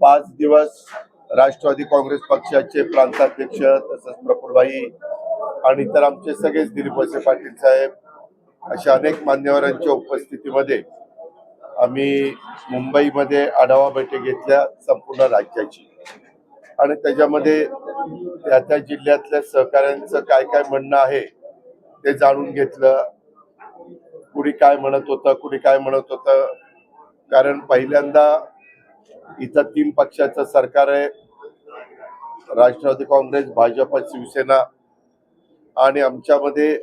पाच दिवस राष्ट्रवादी काँग्रेस पक्षाचे प्रांताध्यक्ष तसंच प्रफुलबाई आणि इतर आमचे सगळेच दिलीप वळसे पाटील साहेब अशा अनेक मान्यवरांच्या उपस्थितीमध्ये आम्ही मुंबईमध्ये आढावा बैठक घेतल्या संपूर्ण राज्याची. आणि त्याच्यामध्ये त्या त्या जिल्ह्यातल्या सहकाऱ्यांचं काय काय म्हणणं आहे ते जाणून घेतलं. कुणी काय म्हणत होतं कुणी काय म्हणत होतं. कारण पहिल्यांदा इथं तीन पक्षाचं सरकार आहे. राष्ट्रवादी काँग्रेस भाजप शिवसेना आणि आमच्यामध्ये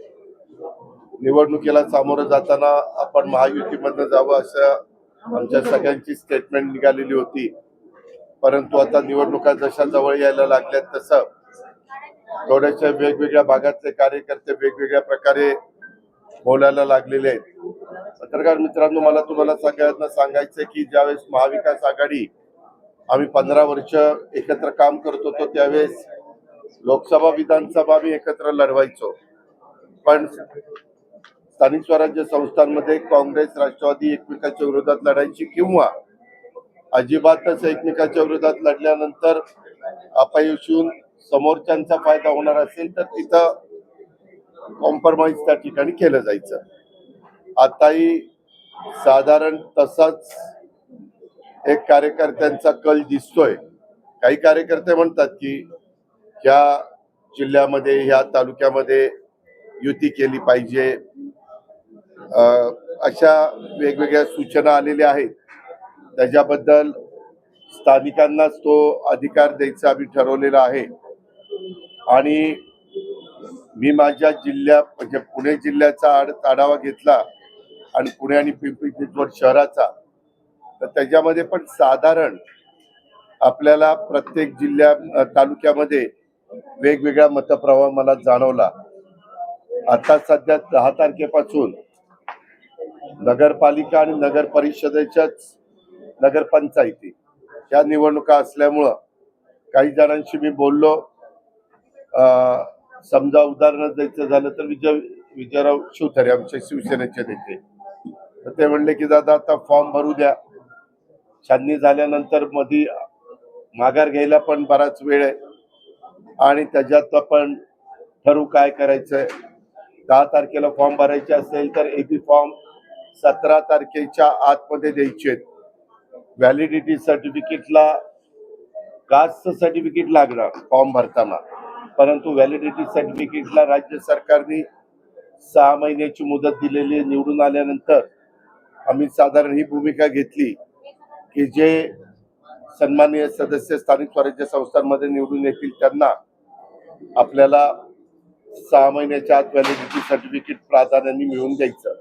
निवडणुकीला सामोरं जाताना आपण महायुतीमधनं जावं असं आमच्या सगळ्यांची स्टेटमेंट निघालेली होती. परंतु आता निवडणुका जशा जवळ यायला लागल्यात तसं थोड्याशा वेगवेगळ्या भागातले कार्यकर्ते वेगवेगळ्या प्रकारे बोलायला लागलेले आहेत. पत्रकार मित्रांनो मला तुम्हाला सगळ्यांना सांगायचं की ज्यावेळेस महाविकास आघाडी आम्ही पंधरा वर्ष एकत्र काम करत होतो त्यावेळेस लोकसभा विधानसभा आम्ही एकत्र लढवायचो. पण स्थानिक स्वराज्य संस्थांमध्ये काँग्रेस राष्ट्रवादी एकमेकाच्या विरोधात लढायची किंवा अजिबातच एकमेकाच्या विरोधात लढल्यानंतर अपयश येऊन समोरच्यांचा फायदा होणार असेल तर तिथं कॉम्प्रोमाइज त्या ठिकाणी केलं जायचं. आताही साधारण तसाच एक कार्यकर्त्यांचा कल दिसतोय. काही कार्यकर्ते म्हणतात की ह्या जिल्ह्यामध्ये ह्या तालुक्यामध्ये युती केली पाहिजे. अशा वेगवेगळ्या सूचना आलेल्या आहेत. त्याच्याबद्दल स्थानिकांनाच तो अधिकार द्यायचा आम्ही ठरवलेला आहे. आणि मी माझ्या जिल्ह्या म्हणजे पुणे जिल्ह्याचा आड आढावा घेतला आणि पुणे आणि पिंपरी चिंचवड शहराचा तर त्याच्यामध्ये पण साधारण आपल्याला प्रत्येक जिल्ह्या तालुक्यामध्ये वेगवेगळा मतप्रवाह मला जाणवला. आता सध्या दहा तारखेपासून नगरपालिका आणि नगर परिषदेच्याच नगरपंचायती या निवडणुका असल्यामुळं काही जणांशी मी बोललो. समजा उदाहरण द्यायचं झालं तर विजय विजयराव शिवथरे आमचे शिवसेनेचे नेते. तर ते म्हणले की दादा आता फॉर्म भरू द्या. छाननी झाल्यानंतर मधी माघार घ्यायला पण बराच वेळ आहे. आणि त्याच्यात आपण ठरवू काय करायचंय. दहा तारखेला फॉर्म भरायचे असेल तर एबी फॉर्म सतरा तारखेच्या आतमध्ये द्यायचे व्हॅलिडिटी सर्टिफिकेटला कास्ट सर्टिफिकेट लागणार फॉर्म भरताना. परंतु व्हॅलिडिटी सर्टिफिकेटला राज्य सरकारने सहा महिन्याची मुदत दिलेली निवडून आल्यानंतर आम्ही साधारण ही भूमिका घेतली. की जे सन्माननीय सदस्य स्थानिक स्वराज्य संस्थांमध्ये निवडून येतील त्यांना आपल्याला सहा महिन्याच्या आत व्हॅलिडिटी सर्टिफिकेट प्राधान्याने मिळवून द्यायचं.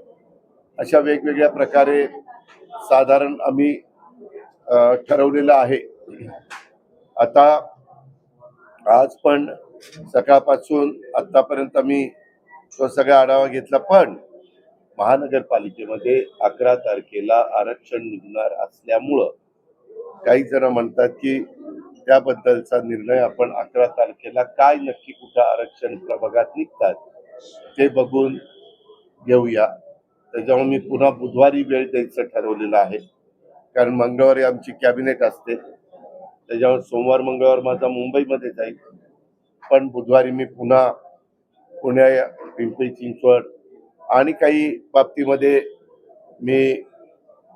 अशा वेगवेगळ्या प्रकारे साधारण आम्ही ठरवलेलं आहे. आता आज पण सकाळपासून आत्तापर्यंत आम्ही तो सगळा आढावा घेतला पण महानगरपालिकेमध्ये अकरा तारखेला आरक्षण निघणार असल्यामुळं काही जण म्हणतात की त्याबद्दलचा निर्णय आपण अकरा तारखेला काय नक्की कुठं आरक्षण प्रभागात निघतात ते बघून घेऊया. त्याच्यामुळे मी पुन्हा बुधवारी वेळ द्यायचं ठरवलेलं आहे. कारण मंगळवारी आमची कॅबिनेट असते. त्याच्यामुळे सोमवार मंगळवार माझा मुंबईमध्ये जाईल. पण बुधवारी मी पुन्हा पुण्या पिंपरी चिंचवड आणि काही बाबतीमध्ये मी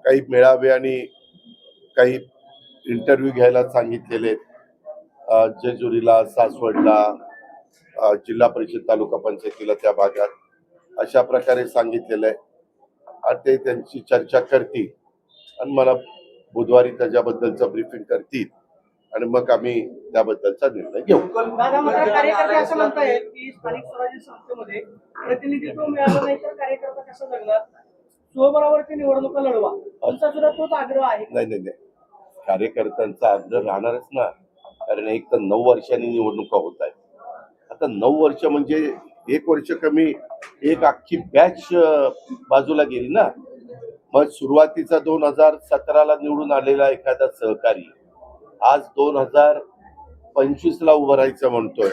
काही मेळावे आणि काही इंटरव्ह्यू घ्यायला सांगितलेले आहेत. जेजुरीला सासवडला जिल्हा परिषद तालुका पंचायतीला त्या भागात अशा प्रकारे सांगितलेलं आहे. आणि ते त्यांची चर्चा करतील. आणि मला बुधवारी त्याच्याबद्दलचं ब्रीफिंग करतील. आणि मग आम्ही त्याबद्दलचा निर्णय घेऊ. नाही नाही कार्यकर्त्यांचा आग्रह राहणारच ना. कारण एक तर नऊ वर्षांनी निवडणुका होत आहेत. आता नऊ वर्ष म्हणजे एक वर्ष कमी एक अख्खी बॅच बाजूला गेली ना. मग सुरुवातीचा दोन हजार सतराला निवडून आलेला एखादा सहकारी आज दोन हजार पंचवीसला उभं राहायचं म्हणतोय.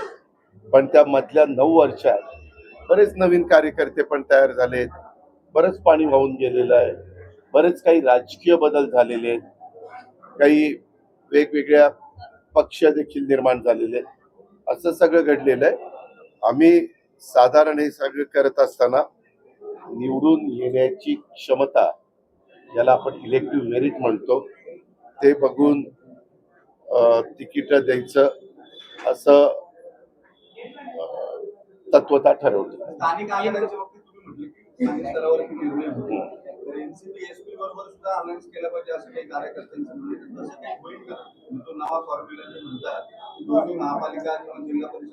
पण त्या मधल्या नऊ वर्षात बरेच नवीन कार्यकर्ते पण तयार झालेत. बरंच पाणी वाहून गेलेलं आहे. बरेच काही राजकीय बदल झालेले आहेत. काही वेगवेगळ्या पक्ष देखील निर्माण झालेले आहेत. असं सगळं घडलेलं आहे. आम्ही साधारण हे सगळं करत असताना निवडून येण्याची क्षमता ज्याला आपण इलेक्टिव्ह मेरिट म्हणतो ते बघून तिकीट द्यायचं असं तत्वता ठरवलं.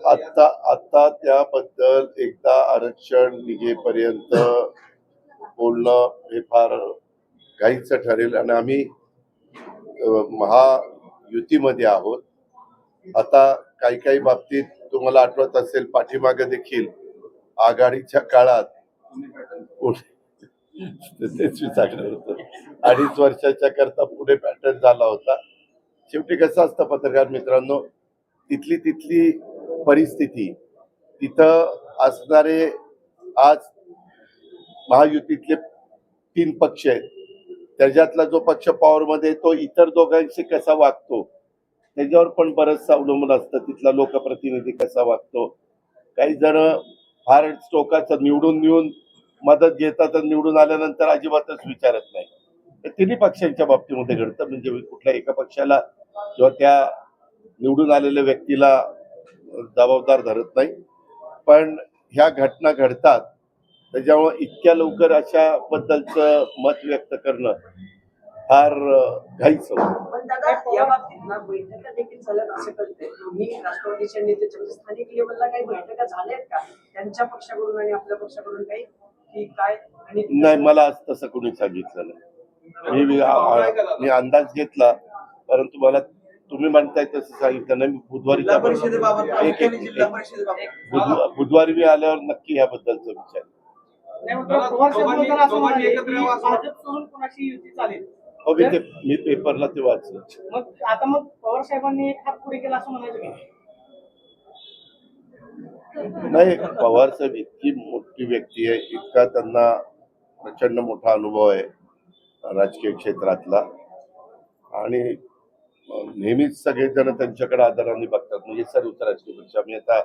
आता आता त्याबद्दल एकदा आरक्षण निघेपर्यंत बोलणं हे फार काहीच ठरेल. आणि आम्ही अ, युतीमध्ये आहोत. आता काही काही बाबतीत तुम्हाला आठवत असेल पाठीमागे देखील आघाडीच्या काळात तुम्ही अडीच वर्षाच्या करता पुढे पॅटर्न झाला होता. शेवटी कसं असतं पत्रकार मित्रांनो तिथली तिथली परिस्थिती तिथं असणारे आज महायुतीतले तीन पक्ष आहेत. त्याच्यातला जो पक्ष पॉवरमध्ये तो इतर दोघांशी कसा वागतो त्याच्यावर पण बरंचसं अवलंबून असतं. तिथला लोकप्रतिनिधी कसा वागतो. काही जण फार टोकाचं निवडून येऊन मदत घेतात निवडून आल्यानंतर अजिबातच विचारत नाही. तर तिन्ही पक्षांच्या बाबतीमध्ये घडतं. म्हणजे कुठल्या एका पक्षाला किंवा त्या निवडून आलेल्या व्यक्तीला जबाबदार धरत नाही. पण ह्या घटना घडतात. त्याच्यामुळे इतक्या लवकर अशा बद्दलचं मत व्यक्त करणं फार घाईच होतं. पण दादा या बाबतीत ना बैठका देखील झाल्यात असं कळतंय. तुम्ही राष्ट्रवादीच्या नेत्याच्या म्हणजे स्थानिक लेवलला काही बैठका झाल्यात का? त्यांच्या पक्षाकडून आणि आपल्या पक्षाकडून काही? की काय आणि नाही मला आज तसं कोणी सांगितलं नाही. मी- मी अंदाज घेतला परंतु मला तुम्ही म्हणताय तसं सांगितलं नाही. मी बुधवारी जिल्हा परिषदेबाबत एक- प्रामुख्याने एक- जिल्हा एक- परिषदेबाबत. बुध- बुधवारी मी आल्यावर नक्की ह्याबद्दलचा विचार हो मी ते मी पेपरला ते वाचलं. मग आता मग पवार साहेबांनी एक हात पुढे केला असं म्हणायचं की? नाही पवार साहेब इतकी मोठी व्यक्ती आहे इतका त्यांना प्रचंड मोठा अनुभव आहे राजकीय क्षेत्रातला. आणि नेहमीच सगळेजण त्यांच्याकडे आदराने बघतात. म्हणजे सर्वच राजकीय पक्ष. आम्ही आता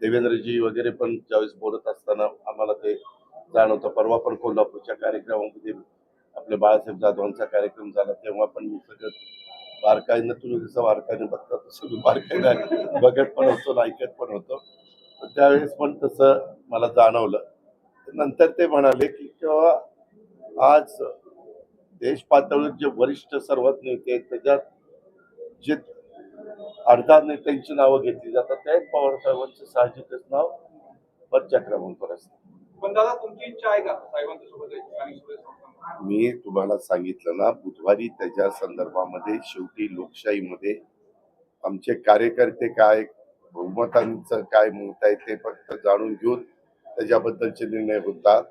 देवेंद्रजी वगैरे पण ज्यावेळेस बोलत असताना आम्हाला ते जाणवतं. परवा पण कोल्हापूरच्या कार्यक्रमामध्ये आपल्या बाळासाहेब जाधवांचा कार्यक्रम झाला. तेव्हा पण मी सगळं बारकाईनं तुम्ही जसं बारकाईने बघता तसं मी बारकाईनं बघत पण होतो ऐकत पण होतो. तर त्यावेळेस पण तसं मला जाणवलं. नंतर ते म्हणाले की तेव्हा आज देश पातळीवर जे वरिष्ठ सर्वात नेते आहेत त्याच्यात जे अर्धा नेत्यांची नावं घेतली जातात त्या पवार साहेबांचं साहजिकच नाव वरच्या क्रमांकावर असतं पण दादा तुमची इच्छा आहे का साहेबांच्या? मी तुम्हाला सांगितलं ना बुधवारी त्याच्या संदर्भामध्ये शेवटी लोकशाहीमध्ये आमचे कार्यकर्ते काय बहुमतांचं काय मत आहे ते फक्त जाणून घेऊन त्याच्याबद्दलचे निर्णय होतात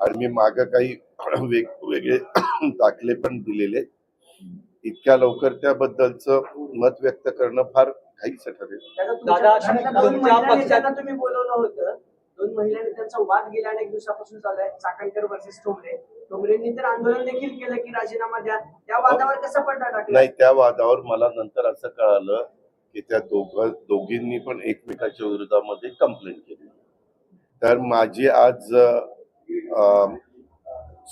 आणि मी माग काही वेगवेगळे दाखले पण दिलेले. इतक्या लवकर त्याबद्दलचं मत व्यक्त करणं फार काहीच ठरेल. तुम्ही बोलवलं होतं दोन महिला नेत्यांचा वाद गेल्या अनेक दिवसापासून चालू आहे चाकणकर वर्सेस ठोंबरे. ठोंबरेंनी तर आंदोलन देखील केलं की राजीनामा द्या. त्या वादावर कसा पडदा टाकला? नाही त्या वादावर मला नंतर असं कळालं की त्या दोघ दोघींनी पण एकमेकाच्या विरोधामध्ये कंप्लेंट केली. तर माझी आज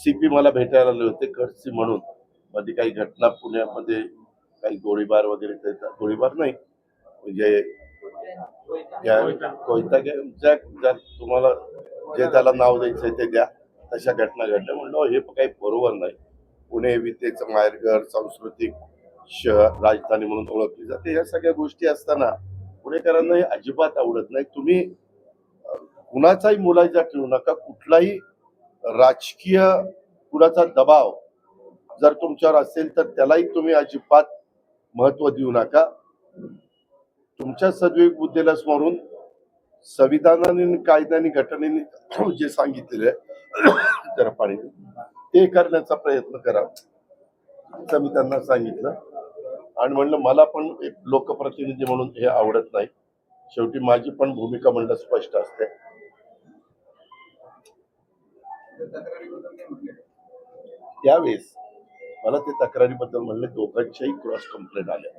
सीपी मला भेटायला आले होते कर्सी म्हणून. मध्ये काही घटना पुण्यामध्ये काही गोळीबार वगैरे गोळीबार नाही. म्हणजे कोयता कोणता ज्या ज्या तुम्हाला जे त्याला नाव द्यायचं ते द्या. तशा घटना घडल्या. म्हणलं हे काही बरोबर नाही. पुणे वितेचं माहेरघर सांस्कृतिक शहर राजधानी म्हणून ओळखली जाते. या सगळ्या गोष्टी असताना पुणेकरांना हे अजिबात आवडत नाही. तुम्ही कुणाचाही मुलाचा ठेवू नका. कुठलाही राजकीय कुणाचा दबाव जर तुमच्यावर असेल तर त्यालाही तुम्ही अजिबात महत्त्व देऊ नका. तुमच्या सद्विवेक बुद्धीला स्मरून संविधानाने आणि कायद्याने घटनेने जे सांगितलेलं आहे जरा पाणी ते करण्याचा प्रयत्न करा. मी त्यांना सांगितलं. आणि म्हणलं मला पण एक लोकप्रतिनिधी म्हणून हे आवडत नाही. शेवटी माझी पण भूमिका म्हणलं स्पष्ट असते. त्यावेळेस मला ते तक्रारीबद्दल म्हणले दोघांच्याही क्रॉस कंप्लेंट आल्या.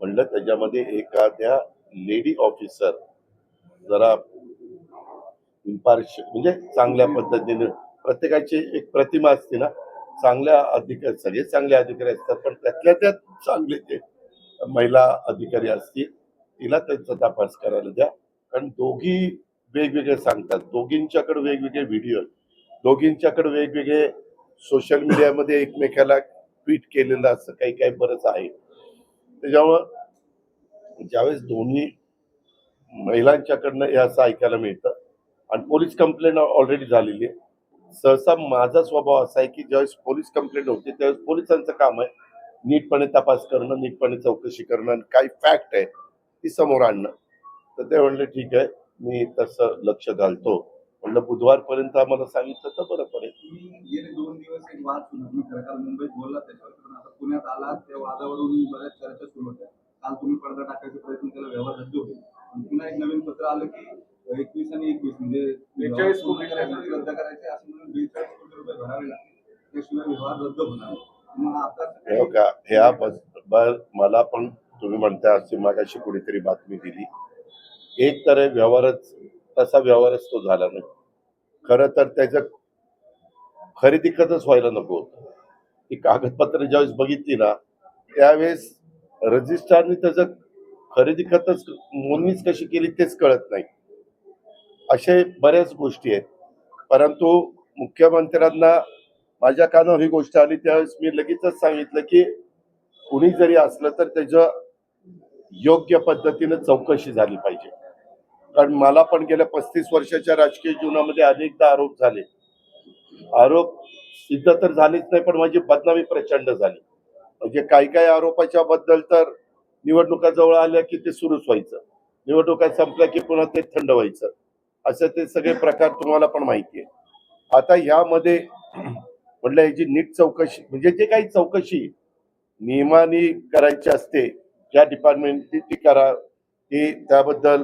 म्हणलं त्याच्यामध्ये एखाद्या लेडी ऑफिसर जरा इम्पार्श म्हणजे चांगल्या पद्धतीने प्रत्येकाची एक प्रतिमा असते ना चांगल्या अधिकारी सगळे चांगले अधिकारी असतात पण त्यातल्या त्यात चांगले ते महिला अधिकारी असतील तिला त्यांचा तपास करायला द्या. कारण दोघी वेगवेगळे सांगतात दोघींच्याकडे वेगवेगळे व्हिडिओ दोघींच्याकडे वेगवेगळे सोशल मीडियामध्ये एकमेकाला ट्विट केलेलं असं काही काही बरंच आहे. त्याच्यामुळं ज्यावेळेस दोन्ही महिलांच्याकडनं हे असं ऐकायला मिळतं आणि पोलीस कंप्लेंट ऑलरेडी झालेली आहे. सहसा माझा स्वभाव असा आहे की ज्यावेळेस पोलीस कंप्लेंट होते त्यावेळेस पोलिसांचं काम आहे. नीटपणे तपास करणं नीटपणे चौकशी करणं आणि काही फॅक्ट आहे ती समोर आणणं. तर ते म्हणले ठीक आहे मी तसं लक्ष घालतो. म्हणलं बुधवारपर्यंत आम्हाला सांगितलं तर बरं पडेल. तुम्ही गेले दोन दिवस एक वाद सुरू तुम्ही खरं काल मुंबईत बोलला त्याच्यावर पण आता पुण्यात आलात त्या वादावरून बऱ्याच चर्चा सुरू होत्या. काल तुम्ही पडदा टाकायचा प्रयत्न केला व्यवहार रद्द होईल. पण पुन्हा एक नवीन पत्र आलं की एकवीस आणि एकवीस म्हणजे बेचाळीस कोटी करायचे रद्द करायचे असं म्हणून बेचाळीस कोटी रुपये भरावे लागतील. त्याशिवाय व्यवहार रद्द होणार नाही. मग आता हे बघा ह्या बद्दल मला पण तुम्ही म्हणता अशी मागाशी कुणीतरी बातमी दिली. एक तर हे व्यवहारच तसा व्यवहारच तो झाला नाही. खरं तर त्याचं खरेदी खतच व्हायला नको होतं. ती कागदपत्र ज्यावेळेस बघितली ना त्यावेळेस रजिस्ट्रारने त्याचं खरेदी खतच नोंदणीच कशी केली तेच कळत नाही. असे बऱ्याच गोष्टी आहेत. परंतु मुख्यमंत्र्यांना माझ्या कानावर ही गोष्ट आली त्यावेळेस मी लगेचच सांगितलं की कुणी जरी असलं तर त्याचं योग्य पद्धतीनं चौकशी झाली पाहिजे. कारण मला पण गेल्या पस्तीस वर्षाच्या राजकीय जीवनामध्ये अनेकदा आरोप झाले. आरोप सिद्ध तर झालीच नाही पण माझी बदनामी प्रचंड झाली. म्हणजे काही काही आरोपाच्या बद्दल तर निवडणुका जवळ आल्या की ते सुरूच व्हायचं. निवडणुका संपल्या की पुन्हा ते थंड व्हायचं. असं ते सगळे प्रकार तुम्हाला पण माहिती आहे. आता यामध्ये म्हटलं याची नीट चौकशी म्हणजे जे काही चौकशी नियमाने करायची असते ज्या डिपार्टमेंटची ती करा ती त्याबद्दल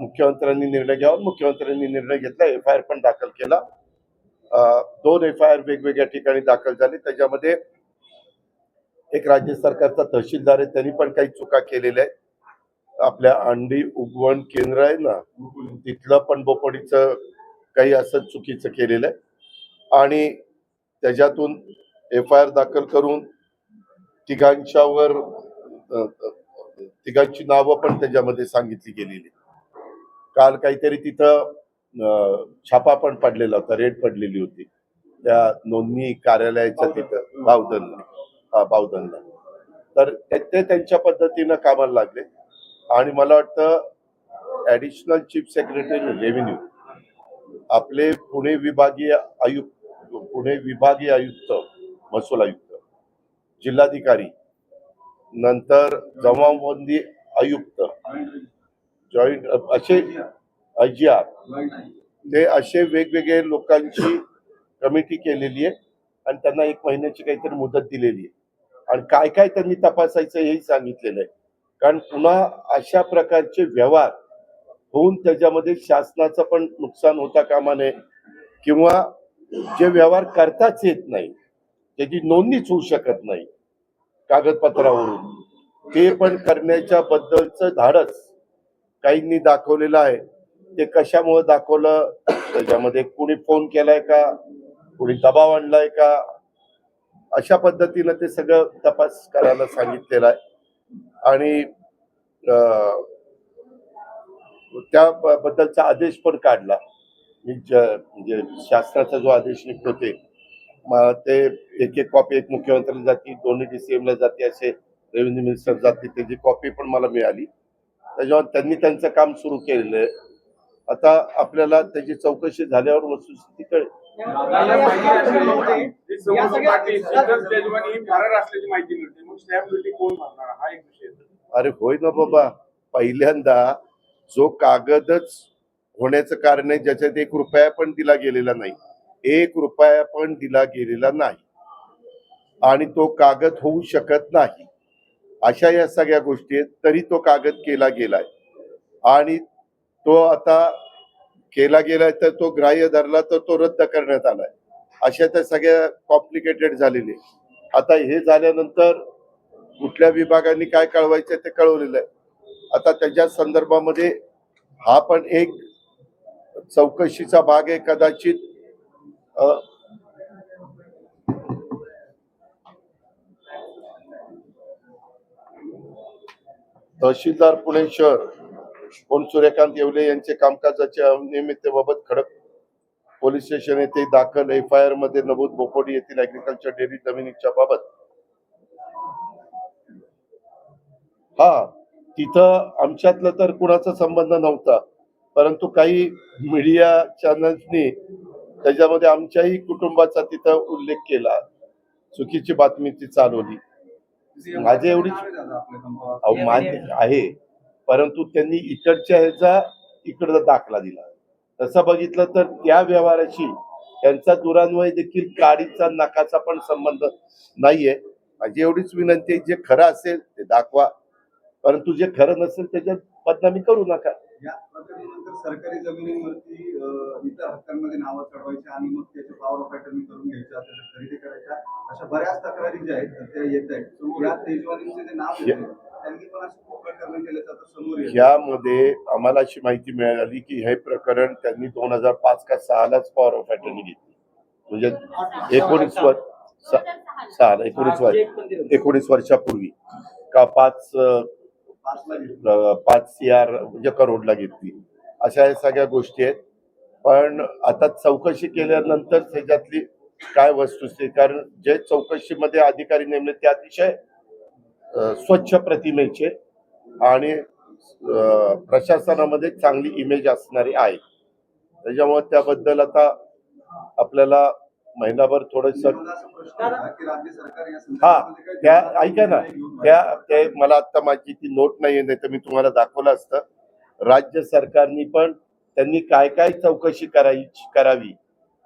मुख्यमंत्र्यांनी निर्णय घ्यावा. मुख्यमंत्र्यांनी निर्णय घेतला. एफ आय आर पण दाखल केला. दोन एफ आय आर वेगवेगळ्या ठिकाणी दाखल झाले. त्याच्यामध्ये एक राज्य सरकारचा तहसीलदार आहे. त्यांनी पण काही चुका केलेल्या आहेत. आपल्या अंडी उगवण केंद्र आहे ना तिथलं पण बोपडीचं काही असं चुकीचं केलेलं आहे. आणि त्याच्यातून एफ आय आर दाखल करून तिघांच्यावर तिघांची नावं पण त्याच्यामध्ये सांगितली गेलेली. काल काहीतरी तिथं छापा पण पडलेला होता रेड पडलेली होती. त्या नोंदणी कार्यालयाच्या तिथं बावधनला हा बावधनला तर ते ते त्यांच्या पद्धतीनं कामाला लागले. आणि मला वाटतं ऍडिशनल चीफ सेक्रेटरी रेव्हेन्यू आपले पुणे विभागीय आयुक्त पुणे विभागीय आयुक्त महसूल आयुक्त जिल्हाधिकारी नंतर जमावबंदी आयुक्त जॉईंट असे आय आर. ते असे वेगवेगळे लोकांची कमिटी केलेली आहे आणि त्यांना एक महिन्याची काहीतरी मुदत दिलेली आहे. आणि काय काय त्यांनी तपासायचं हेही सांगितलेलं आहे. कारण पुन्हा अशा प्रकारचे व्यवहार होऊन त्याच्यामध्ये शासनाचं पण नुकसान होता कामा नये किंवा जे व्यवहार करताच येत नाही त्याची नोंदणीच होऊ शकत नाही. कागदपत्रावरून. ते पण करण्याच्या बद्दलचं धाडस काहींनी दाखवलेलं आहे. ते कशामुळे दाखवलं? त्याच्यामध्ये कुणी फोन केलाय का? कुणी दबाव आणलाय का? अशा पद्धतीनं ते सगळं तपास करायला सांगितलेलं आहे. आणि त्याबद्दलचा त्या बद्दलचा आदेश पण काढला. मी म्हणजे शासनाचा जो आदेश निघतो ते. ते एक एक कॉपी एक मुख्यमंत्र्याला जाती दोन्ही DCM ला जाते असे रेव्हेन्यू मिनिस्टर जाते त्याची कॉपी पण मला मिळाली. त्याच्यावर त्यांनी त्यांचं काम सुरू केलेलं आहे. आता आपल्याला त्याची चौकशी झाल्यावर वस्तुस्थिती कळेल. अरे होय ना बाबा. पहिल्यांदा जो कागदच होण्याचं कारण आहे ज्याच्यात एक रुपया पण दिला गेलेला नाही. एक रुपया पण दिला गेलेला नाही. आणि तो कागद होऊ शकत नाही. अशा या सगळ्या गोष्टी आहेत तरी तो कागद केला गेलाय. आणि तो आता केला गेलाय तर तो ग्राह्य धरला तर तो रद्द करण्यात आलाय. अशा त्या सगळ्या कॉम्प्लिकेटेड झालेले आता हे झाल्यानंतर कुठल्या विभागांनी काय कळवायचं ते कळवलेलं आहे. आता त्याच्या संदर्भामध्ये हा पण एक चौकशीचा भाग आहे कदाचित. तहसीलदार पुणे शहर कोण सूर्यकांत येवले यांचे कामकाजाच्या अनियमिततेबाबत खडक पोलीस स्टेशन येथे दाखल एफ आय आरमध्ये नमूद बोपोडी येथील अग्रिकल्चर डेअरी जमिनीच्या बाबत. हा तिथं आमच्यातलं तर कुणाचा संबंध नव्हता परंतु काही मीडिया चॅनल्सनी त्याच्यामध्ये आमच्याही कुटुंबाचा तिथं उल्लेख केला. चुकीची बातमी ती चालवली. माझी एवढीच- मान्य आहे. परंतु त्यांनी इकडच्या ह्याचा इकडचा दाखला दिला. तसं बघितलं तर त्या व्यवहाराशी त्यांचा दुरान्वय देखील काडीचा नकाचा पण संबंध नाहीये. माझी एवढीच विनंती आहे जे खरं असेल ते दाखवा. परंतु जे खरं नसेल त्याच्यात बदनामी करू नका. या सरकारी जमिनीवरती इतर हक्कांमध्ये नावं चढवायची आणि मग त्याचे पॉवर ऑफ अटर्नी करून घ्यायच्या त्याच्या खरेदी करायच्या अशा बऱ्याच तक्रारी ज्या आहेत त्या येत आहेत. या तेजवानीचे जे नाव या- येते त्यांनी पण असे खूप प्रकरण केल्याचं आता समोर येतं यामध्ये आम्हाला अशी माहिती मिळाली की हे प्रकरण त्यांनी दोन हजार पाच का सहालाच पॉवर ऑफ अटर्नी घेतली. म्हणजे एकोणीस वर्ष सहा एकोणीस वर्ष एकोणीस वर्षापूर्वी. का पाच पाच सी आर म्हणजे करोडला घेतली. अशा या सगळ्या गोष्टी आहेत. पण आता चौकशी केल्यानंतर त्याच्यातली काय वस्तुस्थिती कारण जे चौकशीमध्ये अधिकारी नेमले ते अतिशय स्वच्छ प्रतिमेचे आणि प्रशासनामध्ये चांगली इमेज असणारी आहे. त्याच्यामुळे त्याबद्दल आता आपल्याला महिनाभर थोडस हा त्या ऐका ना. त्या ते मला आता माझी ती नोट नाही नाही तर मी तुम्हाला दाखवलं असतं. राज्य सरकारनी पण त्यांनी काय काय चौकशी करायची करावी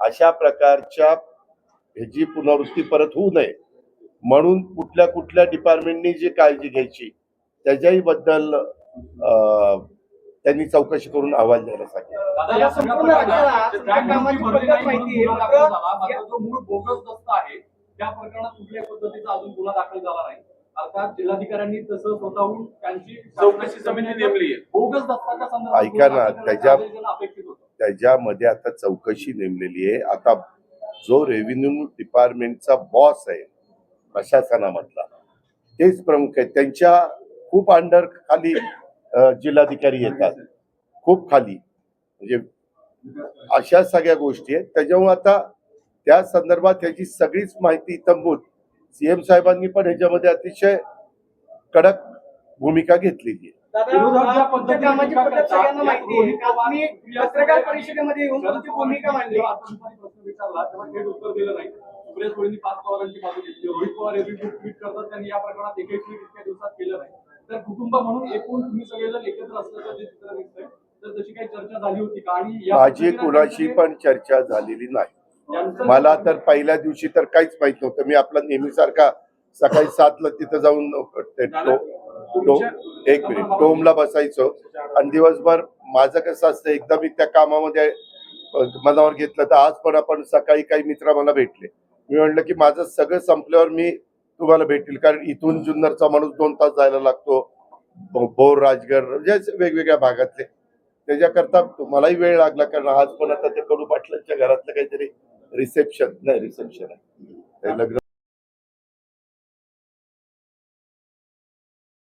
अशा प्रकारच्या ह्याची पुनरावृत्ती परत होऊ नये. म्हणून कुठल्या कुठल्या डिपार्टमेंटनी जी काळजी घ्यायची त्याच्याही बद्दल अं, त्यांनी चौकशी करून अहवाल द्यायला सांगितलं. अर्थात जिल्हाधिकाऱ्यांनी तसं स्वतःहून त्यांची चौकशी समिती नेमली आहे. बोगस संदर्भात ऐका ना, त्याच्या- अपेक्षित होतं. त्याच्यामध्ये आता चौकशी नेमलेली आहे. आता जो रेव्हेन्यू डिपार्टमेंटचा बॉस आहे प्रशासनामधला तेच प्रमुख आहे. त्यांच्या खूप अंडर खाली जिल्हाधिकारी येतात. खूप खाली. म्हणजे अशा सगळ्या गोष्टी आहेत. त्याच्यामुळे आता त्या संदर्भात त्याची सगळीच माहिती इतंभूत सीएम साहेबांनी पण ह्याच्यामध्ये अतिशय कडक भूमिका घेतलेली आहे. पत्रकार परिषदेमध्ये येऊन तुमची भूमिका मांडली. सुप्रिया सुळेंनी पाच पवारांची बाजू घेतली. रोहित पवार एरवी ट्विट करतात त्यांनी या प्रकरणात एकही ट्विट इतक्या दिवसात केलं नाही. तर कुटुंब म्हणून एकूण तुम्ही सगळेजण एकत्र असल्याचं जे चित्र दिसतंय तर तशी काही चर्चा झाली होती का? आणि या माझी कुणाशी पण चर्चा झालेली नाही. मला तर पहिल्या दिवशी तर काहीच माहीत नव्हतं. मी आपला नेहमीसारखा सकाळी सातला तिथं जाऊन ते एक मिनिट टोमला बसायचो. आणि दिवसभर माझं कसं असतं एकदा मी त्या कामामध्ये मनावर घेतलं तर आज पण आपण सकाळी काही मित्र मला भेटले. मी म्हणलं की माझं सगळं संपल्यावर मी तुम्हाला भेटेल कारण इथून जुन्नरचा माणूस दोन तास जायला लागतो. बोर राजगड म्हणजे वेगवेगळ्या भागातले. त्याच्याकरता मलाही वेळ लागला कारण आज पण आता ते कडू पाटलांच्या घरातलं काहीतरी रिसेप्शन नाही रिसेप्शन आहे. लग्न